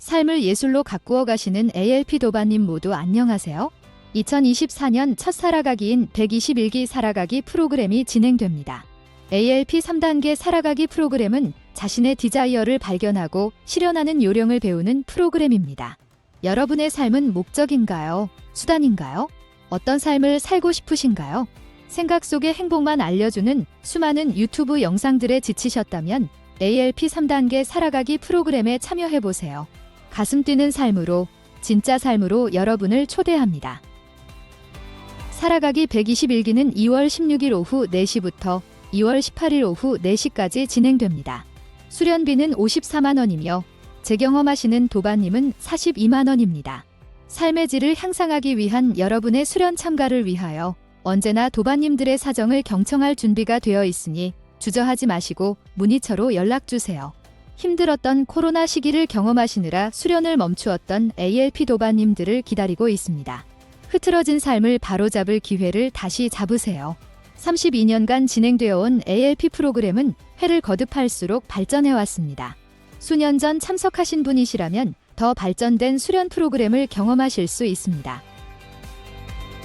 삶을 예술로 가꾸어 가시는 ALP 도반님 모두 안녕하세요. 2024년 첫 살아가기인 121기 살아가기 프로그램이 진행됩니다. ALP 3단계 살아가기 프로그램은 자신의 디자이어를 발견하고 실현하는 요령을 배우는 프로그램입니다. 여러분의 삶은 목적인가요? 수단인가요? 어떤 삶을 살고 싶으신가요? 생각 속의 행복만 알려주는 수많은 유튜브 영상들에 지치셨다면 ALP 3단계 살아가기 프로그램에 참여해보세요. 가슴 뛰는 삶으로, 진짜 삶으로 여러분을 초대합니다. 살아가기 121기는 2월 16일 오후 4시부터 2월 18일 오후 4시까지 진행됩니다. 수련비는 54만 원이며 재경험하시는 도반님은 42만 원입니다. 삶의 질을 향상하기 위한 여러분의 수련 참가를 위하여 언제나 도반님들의 사정을 경청할 준비가 되어 있으니 주저하지 마시고 문의처로 연락 주세요. 힘들었던 코로나 시기를 경험하시느라 수련을 멈추었던 ALP 도반님들을 기다리고 있습니다. 흐트러진 삶을 바로잡을 기회를 다시 잡으세요. 32년간 진행되어 온 ALP 프로그램은 회를 거듭할수록 발전해 왔습니다. 수년 전 참석하신 분이시라면 더 발전된 수련 프로그램을 경험하실 수 있습니다.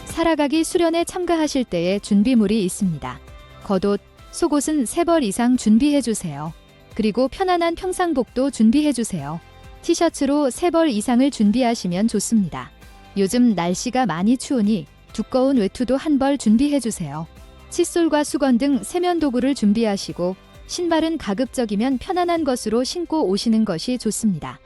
살아가기 수련에 참가하실 때의 준비물이 있습니다. 겉옷, 속옷은 3벌 이상 준비해 주세요. 그리고 편안한 평상복도 준비해 주세요. 티셔츠로 3벌 이상을 준비하시면 좋습니다. 요즘 날씨가 많이 추우니 두꺼운 외투도 한 벌 준비해 주세요. 칫솔과 수건 등 세면 도구를 준비하시고 신발은 가급적이면 편안한 것으로 신고 오시는 것이 좋습니다.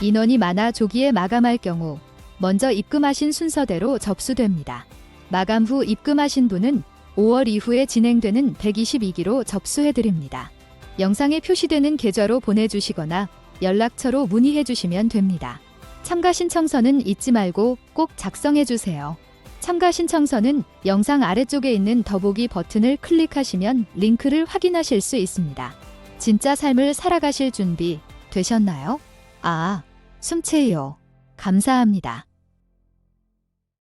인원이 많아 조기에 마감할 경우 먼저 입금하신 순서대로 접수됩니다. 마감 후 입금하신 분은 5월 이후에 진행되는 122기로 접수해 드립니다. 영상에 표시되는 계좌로 보내주시거나 연락처로 문의해 주시면 됩니다. 참가 신청서는 잊지 말고 꼭 작성해 주세요. 참가 신청서는 영상 아래쪽에 있는 더보기 버튼을 클릭하시면 링크를 확인하실 수 있습니다. 진짜 삶을 살아가실 준비 되셨나요? 아, 숨채요. 감사합니다.